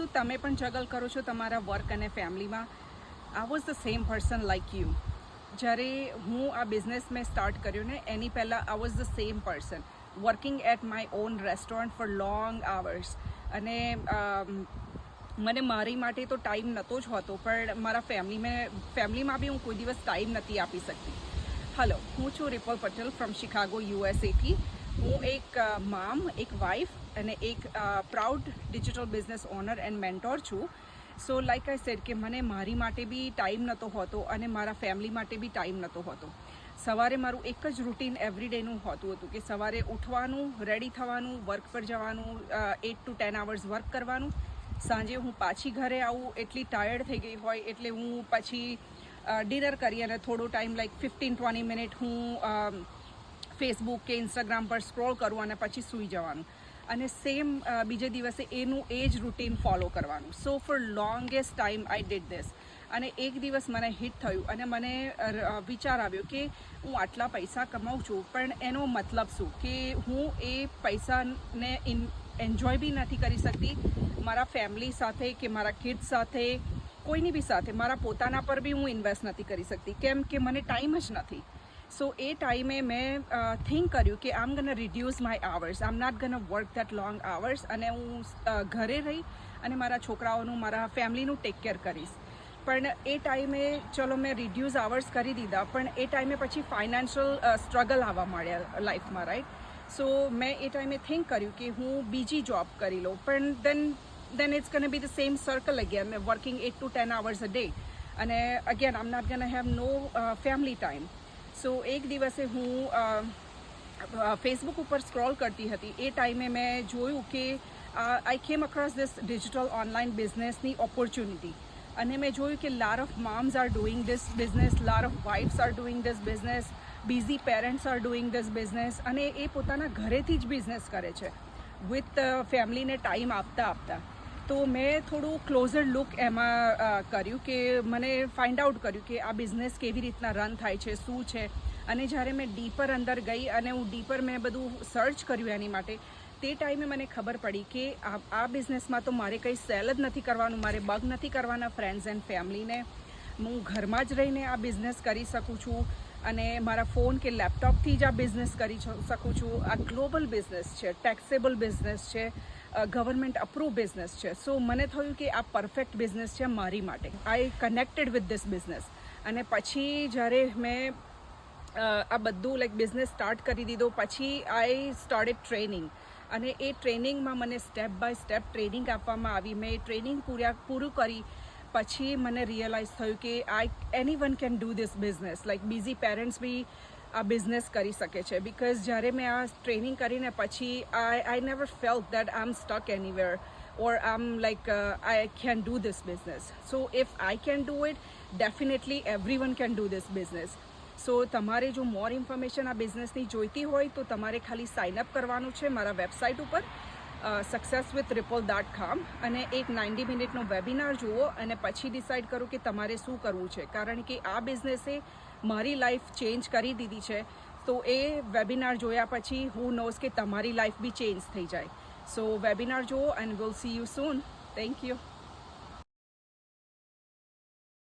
શું તમે પણ જગલ કરો છો તમારા વર્ક અને ફેમિલીમાં I was the same person like you જ્યારે હું આ બિઝનેસ મેં સ્ટાર્ટ કર્યું ને, એની પહેલાં I was the same person working at my own restaurant for long hours અને મને મારી માટે તો ટાઈમ નહોતો જ હોતો, પણ મારા ફેમિલી મેં ફેમિલીમાં બી હું કોઈ દિવસ ટાઈમ નથી આપી શકતી. હલો હું છું રિપલ પટેલ ફ્રોમ શિકાગો યુએસએથી હું એક મામ એક વાઇફ અને એક proud digital business owner and mentor છું. સો લાઈક આઈ સેડ કે મને મારી માટે બી ટાઈમ નહોતો હોતો અને મારા ફેમિલી માટે બી ટાઈમ નહોતો હોતો. સવારે મારું એક જ રૂટીન એવરીડેનું હોતું હતું કે સવારે ઉઠવાનું રેડી થવાનું વર્ક પર જવાનું eight to ten hours work કરવાનું. સાંજે હું પાછી ઘરે આવું, એટલી ટાયર્ડ થઈ ગઈ હોય એટલે હું પછી ડિનર કરી અને થોડો time like fifteen twenty minute હું ફેસબુક કે ઇન્સ્ટાગ્રામ પર સ્ક્રોલ કરું અને પછી સૂઈ જવાનું. અને સેમ બીજે દિવસે એનું એ જ રૂટીન ફોલો કરવાનું. So for longest time I did this અને એક દિવસ મને હિટ થયું અને મને વિચાર આવ્યો કે હું આટલા પૈસા કમાઉં છું, પણ એનો મતલબ શું? કે હું એ પૈસાને ઇન એન્જોય બી નથી કરી શકતી. મારા ફેમિલી સાથે કે મારા કિડ્સ સાથે, કોઈની બી સાથે, મારા પોતાના પર બી હું ઇન્વેસ્ટ નથી કરી શકતી. કેમ કે મને ટાઈમ જ નથી. સો એ ટાઈમે મેં થિંક કર્યું કે I'm gonna reduce my hours I'm not gonna work that long hours અને હું ઘરે રહી અને મારા છોકરાઓનું મારા ફેમિલીનું ટેક કેર કરીશ. પણ એ ટાઈમે ચલો મેં રિડ્યુસ આવર્સ કરી દીધા પણ એ ટાઈમે પછી ફાઇનાન્શિયલ સ્ટ્રગલ આવવા માંડ્યા લાઈફમાં રાઈટ સો મેં એ ટાઈમે થિંક કર્યું કે હું બીજી જોબ કરી લઉં. પણ then it's going to be the same circle again. working 8 to 10 hours a day. અને again I'm not gonna have no family uh, so એક દિવસે હું ફેસબુક ઉપર સ્ક્રોલ કરતી હતી એ ટાઈમે મેં જોયું કે I came across this digital online બિઝનેસની opportunity અને મેં જોયું કે lot of moms are doing this business lot of wives are doing this business busy parents are doing this business અને એ પોતાના ઘરેથી જ બિઝનેસ કરે છે વિથ ફેમિલીને ટાઈમ આપતા આપતા તો મેં થોડું ક્લોઝર લુક એમાં કર્યું કે મને ફાઇન્ડ આઉટ કર્યું કે આ બિઝનેસ કેવી રીતના રન થાય છે, શું છે. અને જ્યારે મેં ડીપર અંદર ગઈ અને હું ડીપર મેં બધું સર્ચ કર્યું એની માટે, તે ટાઈમે મને ખબર પડી કે આ બિઝનેસમાં તો મારે કંઈ સેલ જ નથી કરવાનું, મારે બગ નથી કરવાના ફ્રેન્ડ્સ એન્ડ ફેમિલીને હું ઘરમાં જ રહીને આ બિઝનેસ કરી શકું છું અને મારા ફોન કે લેપટોપથી જ આ બિઝનેસ કરી શકું છું. આ ગ્લોબલ બિઝનેસ છે ટેક્સેબલ બિઝનેસ છે. ગવર્મેન્ટ અપ્રૂવ બિઝનેસ છે. સો મને થયું કે આ પરફેક્ટ બિઝનેસ છે મારી માટે. I connected with this business અને પછી જ્યારે મેં આ બધું લાઈક બિઝનેસ સ્ટાર્ટ કરી દીધો, પછી આઈ સ્ટાર્ટેડ ટ્રેનિંગ અને એ ટ્રેનિંગમાં મને સ્ટેપ બાય સ્ટેપ ટ્રેનિંગ આપવામાં આવી. મેં ટ્રેનિંગ પૂર્યા પૂરું કરી, પછી મને રિયલાઇઝ થયું કે I any one can do this business like busy parents બી આ બિઝનેસ કરી શકે છે બિકોઝ જ્યારે મેં આ ટ્રેનિંગ કરીને પછી I I never felt that I am stuck anywhere or I'm like uh, I can do this business. So if I can do it, definitely everyone can do this business. So તમારે જો મોર information આ બિઝનેસની જોઈતી હોય તો તમારે ખાલી sign up કરવાનું છે મારા વેબસાઇટ ઉપર સક્સેસ વિથ રિપોલ દાટ કોમ અને એક નાઇન્ટી મિનિટનો વેબિનાર જુઓ અને પછી ડિસાઇડ કરો કે તમારે શું કરવું છે. કારણ કે આ બિઝનેસે મારી લાઈફ ચેન્જ કરી દીધી છે. તો એ વેબિનાર જોયા પછી હું નોઝ કે તમારી લાઈફ બી ચેન્જ થઈ જાય. સો વેબિનાર જુઓ and will see you soon thank you